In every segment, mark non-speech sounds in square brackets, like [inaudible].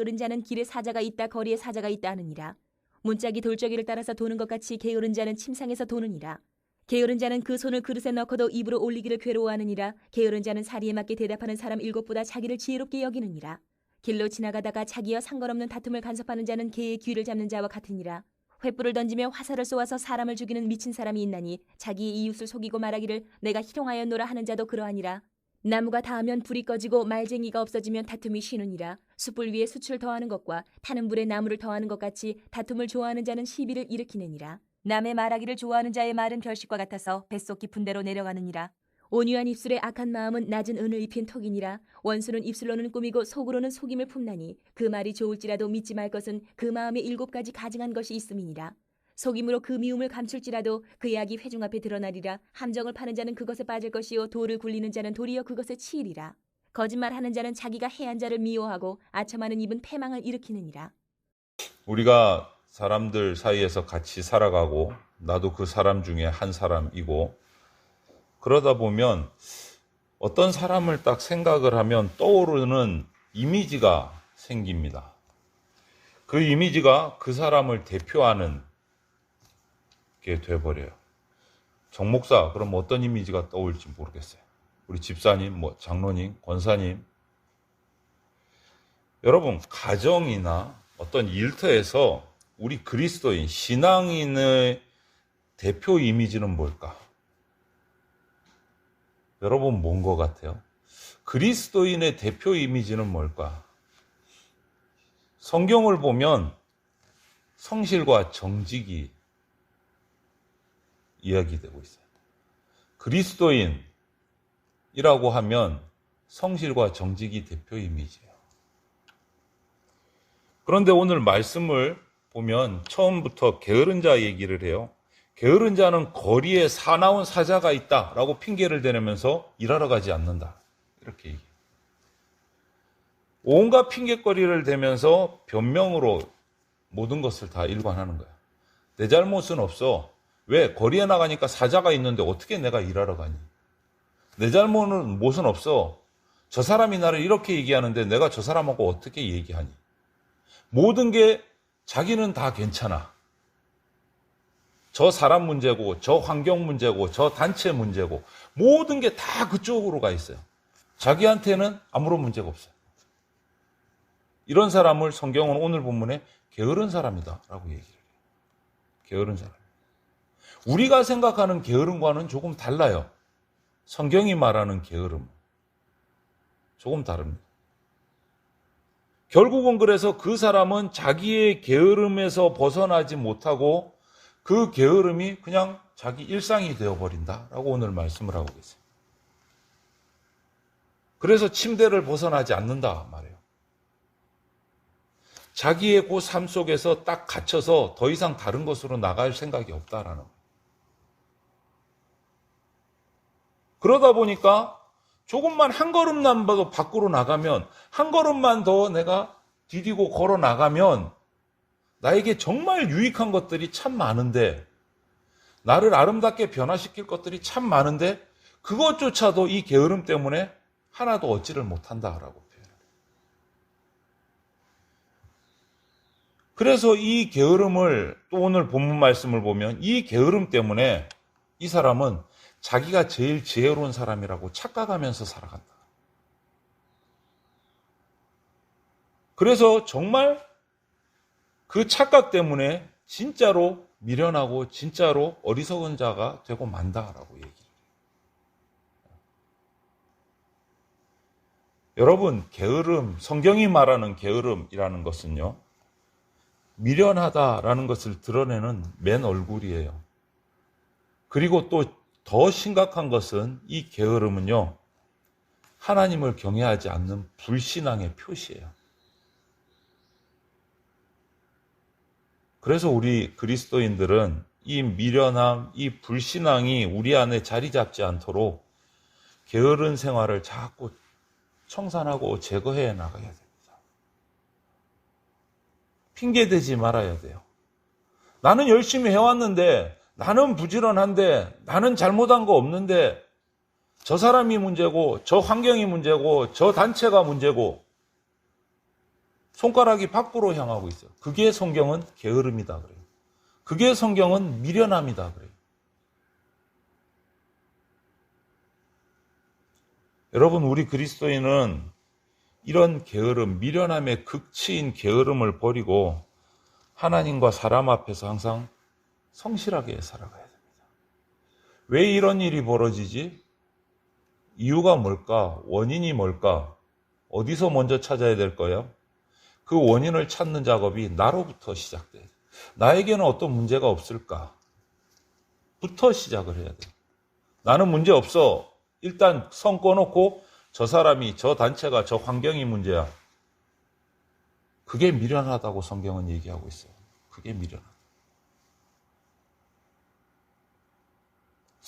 게으른 자는 길에 사자가 있다 거리에 사자가 있다 하느니라. 문짝이 돌적이를 따라서 도는 것 같이 게으른 자는 침상에서 도느니라. 게으른 자는 그 손을 그릇에 넣고도 입으로 올리기를 괴로워하느니라. 게으른 자는 사리에 맞게 대답하는 사람 일곱보다 자기를 지혜롭게 여기느니라. 길로 지나가다가 자기와 상관없는 다툼을 간섭하는 자는 개의 귀를 잡는 자와 같으니라. 횃불을 던지며 화살을 쏘아서 사람을 죽이는 미친 사람이 있나니 자기의 이웃을 속이고 말하기를 내가 희롱하였노라 하는 자도 그러하니라. 나무가 닿으면 불이 꺼지고 말쟁이가 없어지면 다툼이 쉬느니라. 숯불 위에 수출 더하는 것과 타는 불에 나무를 더하는 것 같이 다툼을 좋아하는 자는 시비를 일으키느니라. 남의 말하기를 좋아하는 자의 말은 별식과 같아서 뱃속 깊은 데로 내려가느니라. 온유한 입술에 악한 마음은 낮은 은을 입힌 턱이니라. 원수는 입술로는 꾸미고 속으로는 속임을 품나니 그 말이 좋을지라도 믿지 말 것은 그 마음에 일곱 가지 가증한 것이 있음이니라. 속임으로 그 미움을 감출지라도 그 약이 회중 앞에 드러나리라. 함정을 파는 자는 그것에 빠질 것이요 돌을 굴리는 자는 도리어 그것에 치이리라. 거짓말하는 자는 자기가 해한 자를 미워하고 아첨하는 입은 패망을 일으키느니라. 우리가 사람들 사이에서 같이 살아가고 나도 그 사람 중에 한 사람이고 그러다 보면 어떤 사람을 딱 생각을 하면 떠오르는 이미지가 생깁니다. 그 이미지가 그 사람을 대표하는 게 돼버려요. 정 목사, 그럼 어떤 이미지가 떠올지 모르겠어요. 우리 집사님, 뭐 장로님, 권사님. 여러분, 가정이나 어떤 일터에서 우리 그리스도인, 신앙인의 대표 이미지는 뭘까? 여러분, 뭔 것 같아요? 그리스도인의 대표 이미지는 뭘까? 성경을 보면 성실과 정직이 이야기되고 있어요. 그리스도인이라고 하면 성실과 정직이 대표 이미지예요. 그런데 오늘 말씀을 보면 처음부터 게으른 자 얘기를 해요. 게으른 자는 거리에 사나운 사자가 있다 라고 핑계를 대면서 일하러 가지 않는다. 이렇게 얘기해요. 온갖 핑계거리를 대면서 변명으로 모든 것을 다 일관하는 거야. 내 잘못은 없어. 왜? 거리에 나가니까 사자가 있는데 어떻게 내가 일하러 가니? 내 잘못은 못은 없어. 저 사람이 나를 이렇게 얘기하는데 내가 저 사람하고 어떻게 얘기하니? 모든 게 자기는 다 괜찮아. 저 사람 문제고, 저 환경 문제고, 저 단체 문제고, 모든 게 다 그쪽으로 가 있어요. 자기한테는 아무런 문제가 없어요. 이런 사람을 성경은 오늘 본문에 게으른 사람이다. 라고 얘기를 해요. 게으른 사람. 우리가 생각하는 게으름과는 조금 달라요. 성경이 말하는 게으름. 조금 다릅니다. 결국은 그래서 그 사람은 자기의 게으름에서 벗어나지 못하고 그 게으름이 그냥 자기 일상이 되어버린다라고 오늘 말씀을 하고 계세요. 그래서 침대를 벗어나지 않는다 말이에요. 자기의 그 삶 속에서 딱 갇혀서 더 이상 다른 것으로 나갈 생각이 없다라는 거예요. 그러다 보니까 조금만 한 걸음만 더 밖으로 나가면 한 걸음만 더 내가 디디고 걸어 나가면 나에게 정말 유익한 것들이 참 많은데 나를 아름답게 변화시킬 것들이 참 많은데 그것조차도 이 게으름 때문에 하나도 얻지를 못한다라고 표현해요. 그래서 이 게으름을 또 오늘 본문 말씀을 보면 이 게으름 때문에 이 사람은 자기가 제일 지혜로운 사람이라고 착각하면서 살아간다. 그래서 정말 그 착각 때문에 진짜로 미련하고 진짜로 어리석은 자가 되고 만다라고 얘기해요. 여러분, 게으름, 성경이 말하는 게으름이라는 것은요, 미련하다라는 것을 드러내는 맨 얼굴이에요. 그리고 또 더 심각한 것은 이 게으름은요, 하나님을 경외하지 않는 불신앙의 표시예요. 그래서 우리 그리스도인들은 이 미련함, 이 불신앙이 우리 안에 자리 잡지 않도록 게으른 생활을 자꾸 청산하고 제거해 나가야 됩니다. 핑계대지 말아야 돼요. 나는 열심히 해왔는데, 나는 부지런한데, 나는 잘못한 거 없는데, 저 사람이 문제고, 저 환경이 문제고, 저 단체가 문제고, 손가락이 밖으로 향하고 있어요. 그게 성경은 게으름이다 그래요. 그게 성경은 미련함이다 그래요. 여러분, 우리 그리스도인은 이런 게으름, 미련함의 극치인 게으름을 버리고 하나님과 사람 앞에서 항상 성실하게 살아가야 됩니다. 왜 이런 일이 벌어지지? 이유가 뭘까? 원인이 뭘까? 어디서 먼저 찾아야 될 거예요? 그 원인을 찾는 작업이 나로부터 시작돼요. 나에게는 어떤 문제가 없을까? 부터 시작을 해야 돼. 나는 문제 없어. 일단 선 꺼놓고 저 사람이, 저 단체가, 저 환경이 문제야. 그게 미련하다고 성경은 얘기하고 있어요. 그게 미련하다.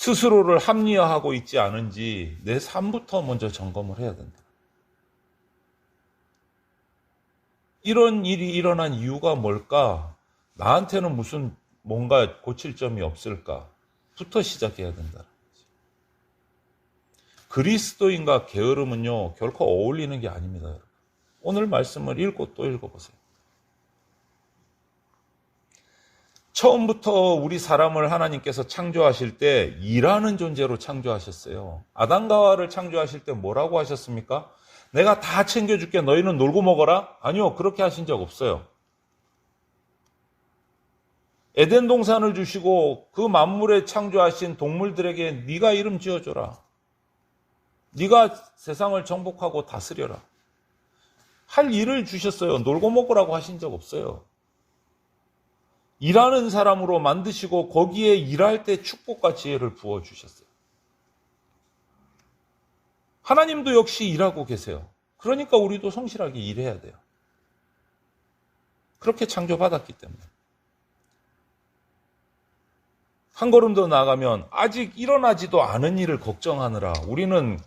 스스로를 합리화하고 있지 않은지 내 삶부터 먼저 점검을 해야 된다. 이런 일이 일어난 이유가 뭘까? 나한테는 무슨 뭔가 고칠 점이 없을까? 부터 시작해야 된다. 그리스도인과 게으름은요, 결코 어울리는 게 아닙니다. 여러분. 오늘 말씀을 읽고 또 읽어보세요. 처음부터 우리 사람을 하나님께서 창조하실 때 일하는 존재로 창조하셨어요. 아담과 하와를 창조하실 때 뭐라고 하셨습니까? 내가 다 챙겨줄게. 너희는 놀고 먹어라? 아니요. 그렇게 하신 적 없어요. 에덴 동산을 주시고 그 만물에 창조하신 동물들에게 네가 이름 지어줘라. 네가 세상을 정복하고 다스려라. 할 일을 주셨어요. 놀고 먹으라고 하신 적 없어요. 일하는 사람으로 만드시고 거기에 일할 때 축복과 지혜를 부어 주셨어요. 하나님도 역시 일하고 계세요. 그러니까 우리도 성실하게 일해야 돼요. 그렇게 창조받았기 때문에. 한 걸음 더 나아가면 아직 일어나지도 않은 일을 걱정하느라 우리는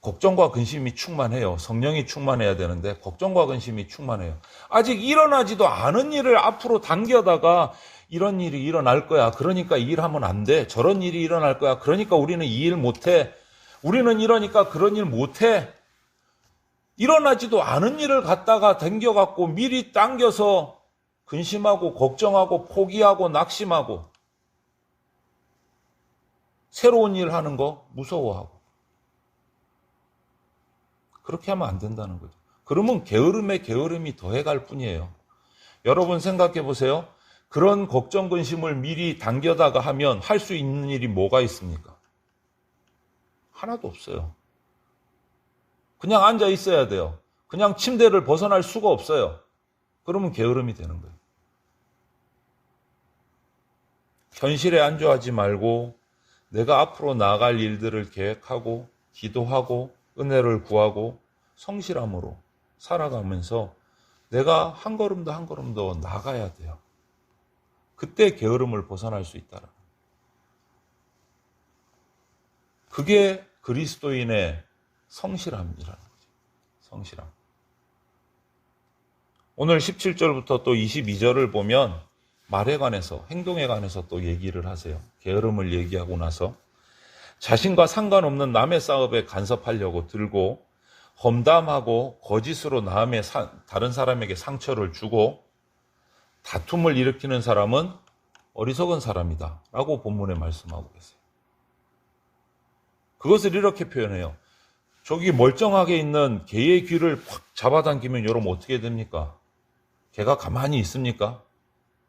걱정과 근심이 충만해요. 성령이 충만해야 되는데 걱정과 근심이 충만해요. 아직 일어나지도 않은 일을 앞으로 당겨다가 이런 일이 일어날 거야. 그러니까 이 일 하면 안 돼. 저런 일이 일어날 거야. 그러니까 우리는 이 일 못 해. 우리는 이러니까 그런 일 못 해. 일어나지도 않은 일을 갖다가 당겨 갖고 미리 당겨서 근심하고 걱정하고 포기하고 낙심하고 새로운 일 하는 거 무서워하고 그렇게 하면 안 된다는 거죠. 그러면 게으름에 게으름이 더해갈 뿐이에요. 여러분 생각해 보세요. 그런 걱정 근심을 미리 당겨다가 하면 할 수 있는 일이 뭐가 있습니까? 하나도 없어요. 그냥 앉아 있어야 돼요. 그냥 침대를 벗어날 수가 없어요. 그러면 게으름이 되는 거예요. 현실에 안주하지 말고 내가 앞으로 나아갈 일들을 계획하고 기도하고 은혜를 구하고 성실함으로 살아가면서 내가 한 걸음 더 한 걸음 더 나가야 돼요. 그때 게으름을 벗어날 수 있다라. 그게 그리스도인의 성실함이라는 거죠. 성실함. 오늘 17절부터 또 22절을 보면 말에 관해서, 행동에 관해서 또 얘기를 하세요. 게으름을 얘기하고 나서 자신과 상관없는 남의 싸움에 간섭하려고 들고 험담하고 거짓으로 남의 사, 다른 사람에게 상처를 주고 다툼을 일으키는 사람은 어리석은 사람이다. 라고 본문에 말씀하고 계세요. 그것을 이렇게 표현해요. 저기 멀쩡하게 있는 개의 귀를 확 잡아당기면 여러분 어떻게 됩니까? 개가 가만히 있습니까?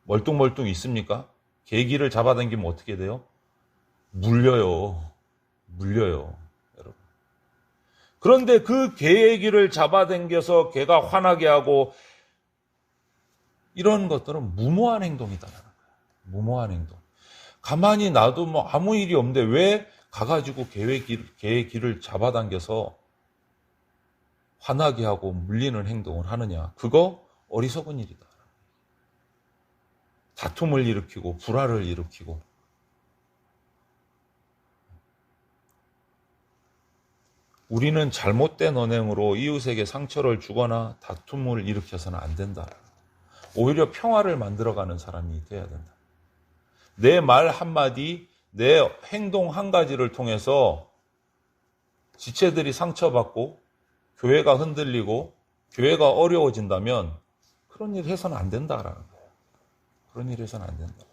멀뚱멀뚱 있습니까? 개 귀를 잡아당기면 어떻게 돼요? 물려요. 물려요. 여러분. 그런데 그 개의 귀를 잡아당겨서 개가 화나게 하고 이런 것들은 무모한 행동이다라는. 무모한 행동. 가만히 놔도 뭐 아무 일이 없는데 왜 가가지고 개의, 길, 개의 길을 잡아당겨서 화나게 하고 물리는 행동을 하느냐. 그거 어리석은 일이다. 다툼을 일으키고 불화를 일으키고 우리는 잘못된 언행으로 이웃에게 상처를 주거나 다툼을 일으켜서는 안 된다. 오히려 평화를 만들어가는 사람이 돼야 된다. 내 말 한마디, 내 행동 한 가지를 통해서 지체들이 상처받고 교회가 흔들리고 교회가 어려워진다면 그런 일 해서는 안 된다라는 거예요. 그런 일 해서는 안 된다.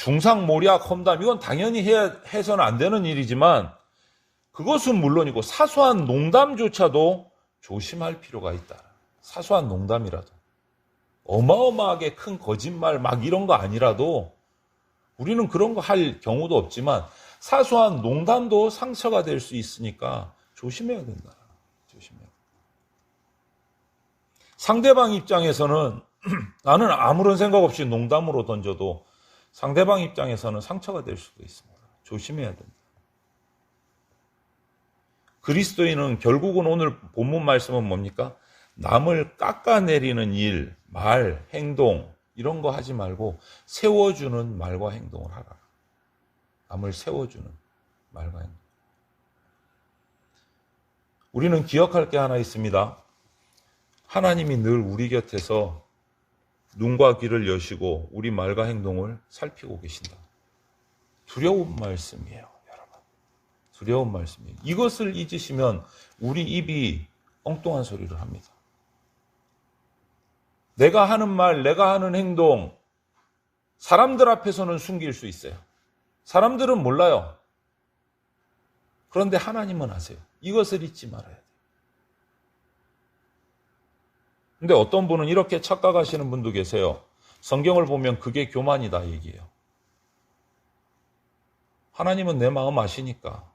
중상 모략 험담 이건 당연히 해, 해서는 안 되는 일이지만 그것은 물론이고 사소한 농담조차도 조심할 필요가 있다. 사소한 농담이라도 어마어마하게 큰 거짓말 막 이런 거 아니라도 우리는 그런 거 할 경우도 없지만 사소한 농담도 상처가 될 수 있으니까 조심해야 된다. 조심해야. 상대방 입장에서는 [clears throat] 나는 아무런 생각 없이 농담으로 던져도 상대방 입장에서는 상처가 될 수도 있습니다. 조심해야 된다. 그리스도인은 결국은 오늘 본문 말씀은 뭡니까? 남을 깎아내리는 일, 말, 행동 이런 거 하지 말고 세워주는 말과 행동을 하라. 남을 세워주는 말과 행동. 우리는 기억할 게 하나 있습니다. 하나님이 늘 우리 곁에서 눈과 귀를 여시고 우리 말과 행동을 살피고 계신다. 두려운 말씀이에요, 여러분. 두려운 말씀이에요. 이것을 잊으시면 우리 입이 엉뚱한 소리를 합니다. 내가 하는 말, 내가 하는 행동, 사람들 앞에서는 숨길 수 있어요. 사람들은 몰라요. 그런데 하나님은 아세요. 이것을 잊지 말아야 돼요. 근데 어떤 분은 이렇게 착각하시는 분도 계세요. 성경을 보면 그게 교만이다 얘기해요. 하나님은 내 마음 아시니까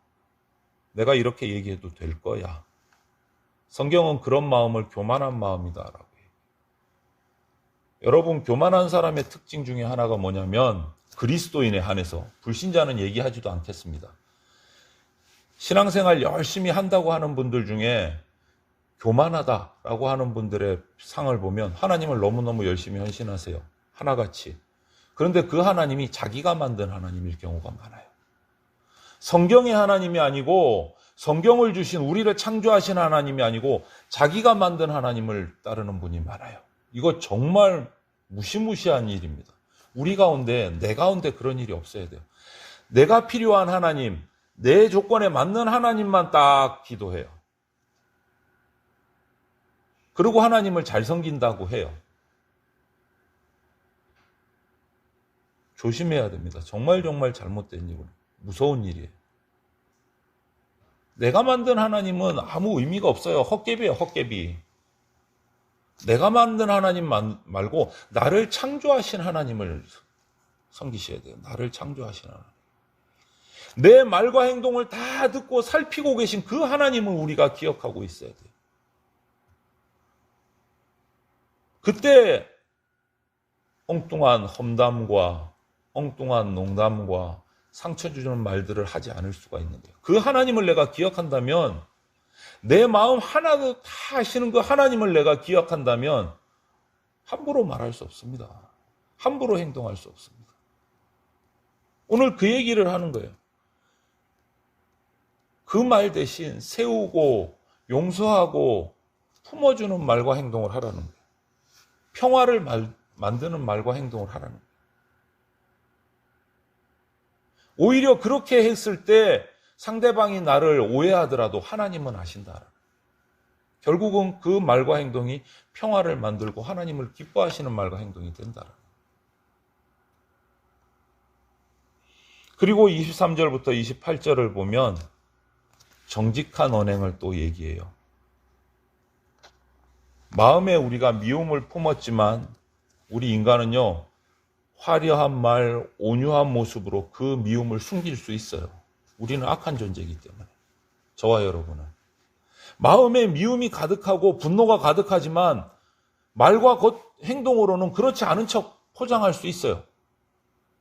내가 이렇게 얘기해도 될 거야. 성경은 그런 마음을 교만한 마음이다라고. 여러분 교만한 사람의 특징 중에 하나가 뭐냐면 그리스도인에 한해서 불신자는 얘기하지도 않겠습니다. 신앙생활 열심히 한다고 하는 분들 중에 교만하다라고 하는 분들의 상을 보면 하나님을 너무너무 열심히 헌신하세요. 하나같이. 그런데 그 하나님이 자기가 만든 하나님일 경우가 많아요. 성경의 하나님이 아니고 성경을 주신 우리를 창조하신 하나님이 아니고 자기가 만든 하나님을 따르는 분이 많아요. 이거 정말 무시무시한 일입니다. 우리 가운데, 내 가운데 그런 일이 없어야 돼요. 내가 필요한 하나님, 내 조건에 맞는 하나님만 딱 기도해요. 그리고 하나님을 잘 섬긴다고 해요. 조심해야 됩니다. 정말 정말 잘못된 일은 무서운 일이에요. 내가 만든 하나님은 아무 의미가 없어요. 헛개비예요, 헛개비. 내가 만든 하나님 말고 나를 창조하신 하나님을 섬기셔야 돼요. 나를 창조하신 하나님. 내 말과 행동을 다 듣고 살피고 계신 그 하나님을 우리가 기억하고 있어야 돼요. 그때 엉뚱한 험담과 엉뚱한 농담과 상처 주는 말들을 하지 않을 수가 있는 거예요. 그 하나님을 내가 기억한다면 내 마음 하나도 다 아시는 그 하나님을 내가 기억한다면 함부로 말할 수 없습니다. 함부로 행동할 수 없습니다. 오늘 그 얘기를 하는 거예요. 그 말 대신 세우고 용서하고 품어주는 말과 행동을 하라는 거예요. 평화를 말, 만드는 말과 행동을 하라는 거예요. 오히려 그렇게 했을 때 상대방이 나를 오해하더라도 하나님은 아신다. 결국은 그 말과 행동이 평화를 만들고 하나님을 기뻐하시는 말과 행동이 된다. 그리고 23절부터 28절을 보면 정직한 언행을 또 얘기해요. 마음에 우리가 미움을 품었지만 우리 인간은요, 화려한 말, 온유한 모습으로 그 미움을 숨길 수 있어요. 우리는 악한 존재이기 때문에. 저와 여러분은. 마음에 미움이 가득하고 분노가 가득하지만 말과 겉 행동으로는 그렇지 않은 척 포장할 수 있어요.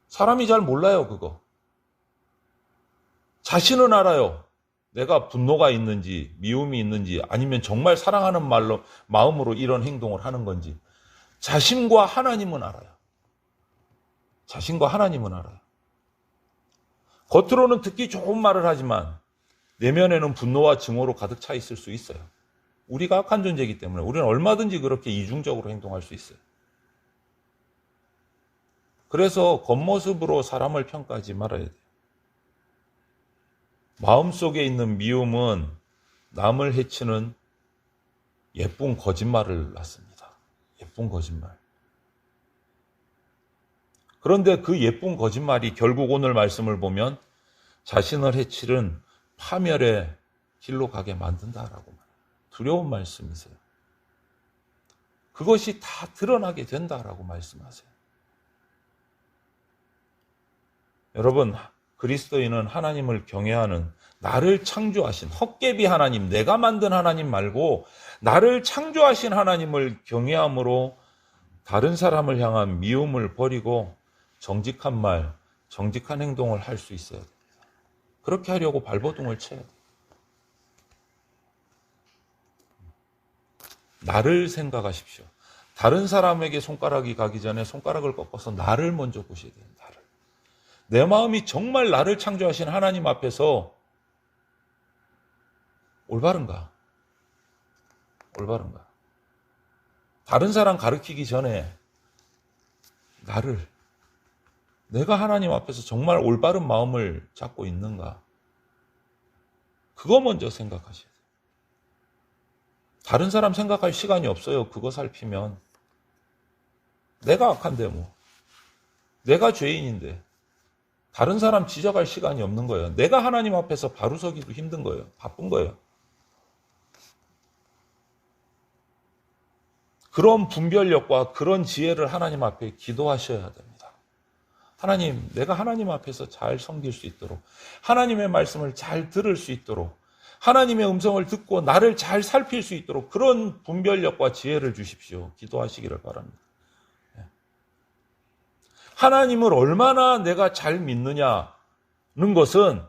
사람이 잘 몰라요, 그거. 자신은 알아요. 내가 분노가 있는지, 미움이 있는지, 아니면 정말 사랑하는 말로, 마음으로 이런 행동을 하는 건지. 자신과 하나님은 알아요. 자신과 하나님은 알아요. 겉으로는 듣기 좋은 말을 하지만 내면에는 분노와 증오로 가득 차 있을 수 있어요. 우리가 악한 존재이기 때문에 우리는 얼마든지 그렇게 이중적으로 행동할 수 있어요. 그래서 겉모습으로 사람을 평가하지 말아야 돼요. 마음속에 있는 미움은 남을 해치는 예쁜 거짓말을 낳습니다. 예쁜 거짓말. 그런데 그 예쁜 거짓말이 결국 오늘 말씀을 보면 자신을 해치는 파멸의 길로 가게 만든다라고 말해요. 두려운 말씀이세요. 그것이 다 드러나게 된다라고 말씀하세요. 여러분, 그리스도인은 하나님을 경외하는 나를 창조하신 헛개비 하나님, 내가 만든 하나님 말고 나를 창조하신 하나님을 경외함으로 다른 사람을 향한 미움을 버리고 정직한 말, 정직한 행동을 할 수 있어야 됩니다. 그렇게 하려고 발버둥을 쳐야 돼요. 나를 생각하십시오. 다른 사람에게 손가락이 가기 전에 손가락을 꺾어서 나를 먼저 보셔야 돼요. 내 마음이 정말 나를 창조하신 하나님 앞에서 올바른가? 올바른가? 다른 사람 가르치기 전에 나를 내가 하나님 앞에서 정말 올바른 마음을 잡고 있는가? 그거 먼저 생각하셔야 돼요. 다른 사람 생각할 시간이 없어요. 그거 살피면. 내가 악한데 뭐. 내가 죄인인데. 다른 사람 지적할 시간이 없는 거예요. 내가 하나님 앞에서 바로 서기도 힘든 거예요. 바쁜 거예요. 그런 분별력과 그런 지혜를 하나님 앞에 기도하셔야 됩니다. 하나님, 내가 하나님 앞에서 잘 섬길 수 있도록, 하나님의 말씀을 잘 들을 수 있도록, 하나님의 음성을 듣고 나를 잘 살필 수 있도록 그런 분별력과 지혜를 주십시오. 기도하시기를 바랍니다. 예. 하나님을 얼마나 내가 잘 믿느냐는 것은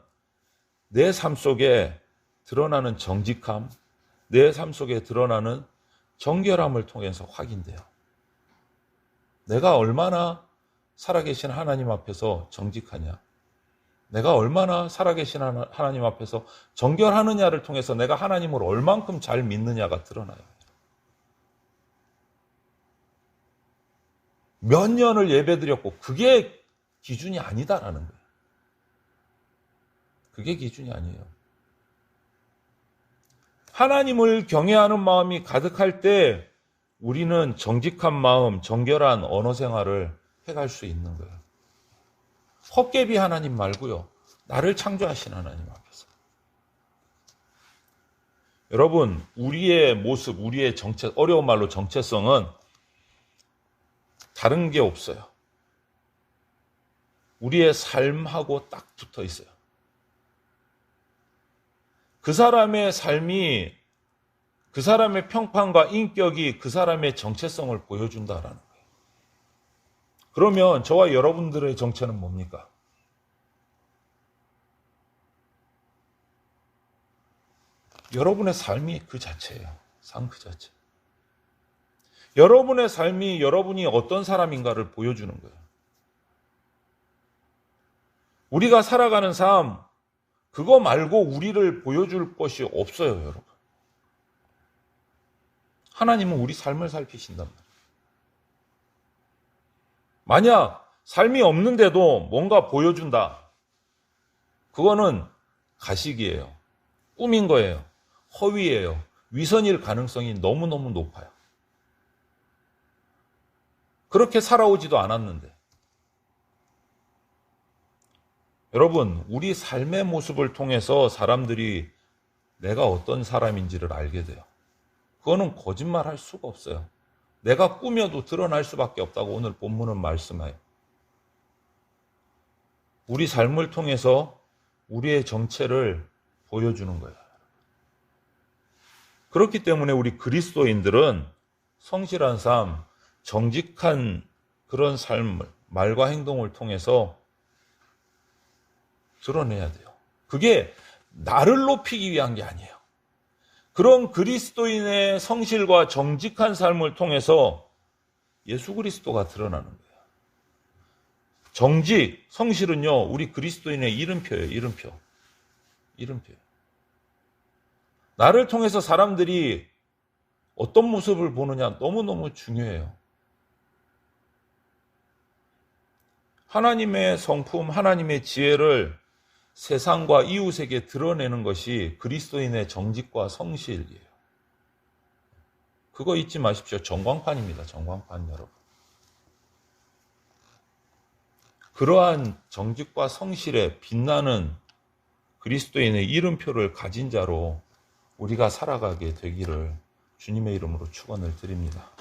내 삶 속에 드러나는 정직함, 내 삶 속에 드러나는 정결함을 통해서 확인돼요. 내가 얼마나 살아계신 하나님 앞에서 정직하냐. 내가 얼마나 살아계신 하나님 앞에서 정결하느냐를 통해서 내가 하나님을 얼만큼 잘 믿느냐가 드러나요. 몇 년을 예배드렸고 그게 기준이 아니다라는 거예요. 그게 기준이 아니에요. 하나님을 경외하는 마음이 가득할 때 우리는 정직한 마음, 정결한 언어 생활을 해갈 수 있는 거예요. 헛개비 하나님 말고요. 나를 창조하신 하나님 앞에서. 여러분, 우리의 모습, 우리의 정체, 어려운 말로 정체성은 다른 게 없어요. 우리의 삶하고 딱 붙어 있어요. 그 사람의 삶이, 그 사람의 평판과 인격이 그 사람의 정체성을 보여준다라는 거예요. 그러면 저와 여러분들의 정체는 뭡니까? 여러분의 삶이 그 자체예요. 삶 그 자체. 여러분의 삶이 여러분이 어떤 사람인가를 보여주는 거예요. 우리가 살아가는 삶, 그거 말고 우리를 보여줄 것이 없어요, 여러분. 하나님은 우리 삶을 살피신단 말이에요. 만약 삶이 없는데도 뭔가 보여준다. 그거는 가식이에요. 꿈인 거예요. 허위예요. 위선일 가능성이 너무너무 높아요. 그렇게 살아오지도 않았는데. 여러분, 우리 삶의 모습을 통해서 사람들이 내가 어떤 사람인지를 알게 돼요. 그거는 거짓말 할 수가 없어요. 내가 꾸며도 드러날 수밖에 없다고 오늘 본문은 말씀해요. 우리 삶을 통해서 우리의 정체를 보여주는 거예요. 그렇기 때문에 우리 그리스도인들은 성실한 삶, 정직한 그런 삶을, 말과 행동을 통해서 드러내야 돼요. 그게 나를 높이기 위한 게 아니에요. 그런 그리스도인의 성실과 정직한 삶을 통해서 예수 그리스도가 드러나는 거예요. 정직, 성실은요, 우리 그리스도인의 이름표예요, 이름표. 이름표. 나를 통해서 사람들이 어떤 모습을 보느냐 너무너무 중요해요. 하나님의 성품, 하나님의 지혜를 세상과 이웃에게 드러내는 것이 그리스도인의 정직과 성실이에요. 그거 잊지 마십시오. 전광판입니다. 전광판 여러분. 그러한 정직과 성실에 빛나는 그리스도인의 이름표를 가진 자로 우리가 살아가게 되기를 주님의 이름으로 축원을 드립니다.